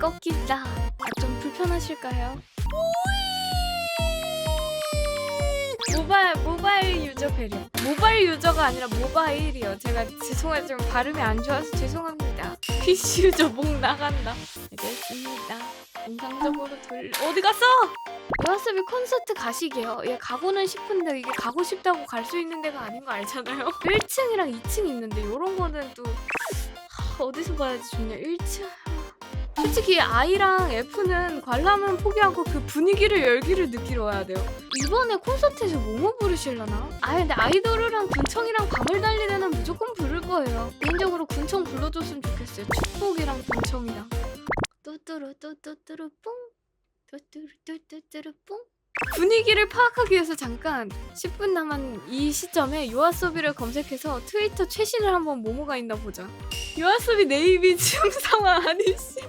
꺾인다. 아, 좀 불편하실까요? 모바일 모바일 유저 배려. 모바일 유저가 아니라 모바일이요. 제가 죄송하지만 발음이 안 좋아서 죄송합니다. PC 유저 목 나간다. 알겠습니다. 정상적으로 돌 어디 갔어? 요아스비 콘서트 가시게요. 얘 가고는 싶은데 이게 가고 싶다고 갈 수 있는 데가 아닌 거 알잖아요. 1층이랑 2층 있는데 이런 거는 또 하, 어디서 봐야지 좋냐? 1층. 솔직히 I랑 F는 관람은 포기하고 그 분위기를 열기를 느끼러 와야 돼요. 이번에 콘서트에서 뭐뭐 부르실려나? 아 근데 아이돌이랑 군청이랑 밤을 달리는 무조건 부를 거예요. 개인적으로 군청 불러줬으면 좋겠어요. 축복이랑 군청이랑. 뚜뚜루 뚜뚜뚜루 뿡 뚜뚜루 뚜뚜뚜루 뿡 분위기를 파악하기 위해서 잠깐 10분 남은 이 시점에 요아소비를 검색해서 트위터 최신을 한번 뭐뭐가 있나 보자. 요아소비 네이비 지금 상황 아니시?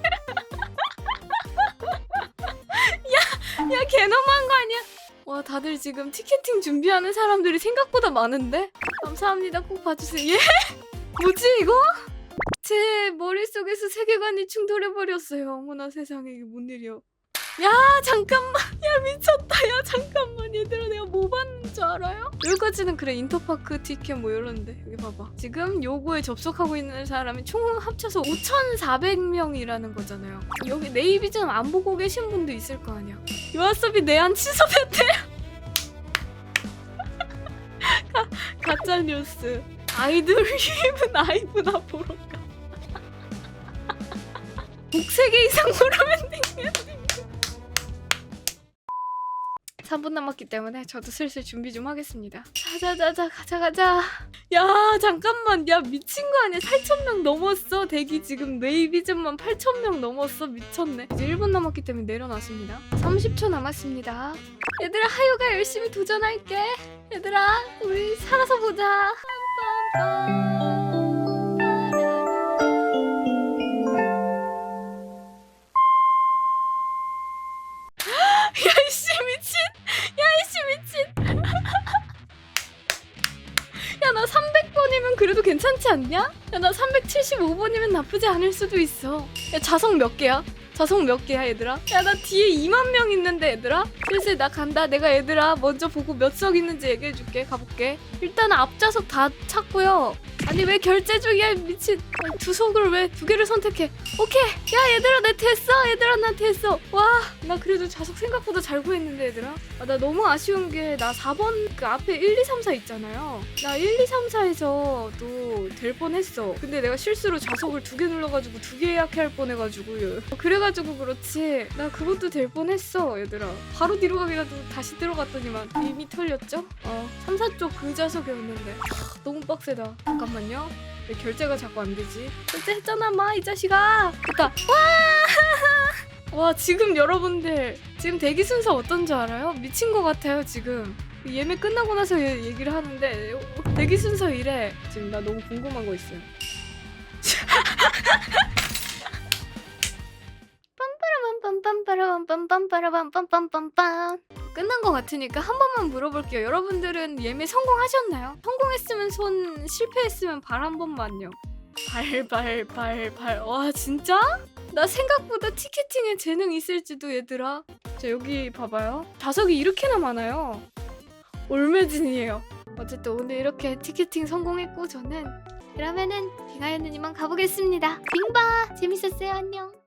야, 야 개너무한 거 아니야? 와 다들 지금 티켓팅 준비하는 사람들이 생각보다 많은데? 감사합니다. 꼭 봐주세요. 예? 뭐지 이거? 제 머릿속에서 세계관이 충돌해버렸어요. 어머나 세상에 이게 뭔 일이야. 야 잠깐만 야 미쳤다 야 잠깐 여기까지는 그래 인터파크 티켓 뭐 이러는데. 여기 봐봐. 지금 요거에 접속하고 있는 사람이 총 합쳐서 5,400명이라는 거잖아요. 여기 네이비전 안 보고 계신 분도 있을 거 아니야. 요아섭이 내한 취소됐대? 가, 가짜뉴스. 아이돌 유입은 아이브나 보러 가. 곡 3개 이상 고르면 3분 남았기 때문에 저도 슬슬 준비 좀 하겠습니다. 자자자자 가자 가자. 야 잠깐만 야 미친 거 아니야? 8천 명 넘었어. 대기 지금 네이비즘만 8천 명 넘었어. 미쳤네. 이제 1분 남았기 때문에 내려놨습니다. 30초 남았습니다. 얘들아 하유가 열심히 도전할게. 얘들아 우리 살아서 보자. 빰빰빰. 괜찮지 않냐? 야 나 375번이면 나쁘지 않을 수도 있어 야 자석 몇 개야? 자석 몇 개야 얘들아? 야 나 뒤에 2만 명 있는데 얘들아? 슬슬 나 간다 내가 얘들아 먼저 보고 몇 석 있는지 얘기해줄게 가볼게 일단 앞좌석 다 찾고요 아니 왜 결제 중이야 미친 두 석을 왜 두 개를 선택해? 오케이. 야 얘들아 내 됐어. 얘들아 나 됐어. 와 나 그래도 좌석 생각보다 잘 구했는데 얘들아. 아, 나 너무 아쉬운 게 나 4번 그 앞에 1, 2, 3, 4 있잖아요. 나 1, 2, 3, 4에서도 될 뻔했어. 근데 내가 실수로 좌석을 두 개 눌러가지고 두 개 예약해야 할 뻔해가지고. 그래가지고 그렇지. 나 그것도 될 뻔했어 얘들아. 바로 뒤로 가기라도 다시 들어갔더니만 이미 털렸죠? 어 3, 4쪽 그 좌석이었는데. 하, 너무 빡세다. 잠깐만요 왜 결제가 자꾸 안 되지? 결제했잖아 마 이 자식아. 그니까 와! 와 지금 여러분들 지금 대기 순서 어떤 줄 알아요? 미친 것 같아요 지금. 예매 끝나고 나서 얘- 얘기를 하는데 대기 순서 이래. 지금 나 너무 궁금한 거 있어요. 빰빠라밤빰빰빠라밤빰빰빠라밤빰빰빰빰 끝난 것 같으니까 한 번만 물어볼게요. 여러분들은 예매 성공하셨나요? 성공했으면 손, 실패했으면 발 한 번만요. 발, 발, 발, 발. 와, 진짜? 나 생각보다 티켓팅에 재능 있을지도 얘들아. 자, 여기 봐봐요. 좌석이 이렇게나 많아요. 올매진이에요. 어쨌든 오늘 이렇게 티켓팅 성공했고 저는 그러면은 빙하연느님만 가보겠습니다. 빙바 재밌었어요. 안녕.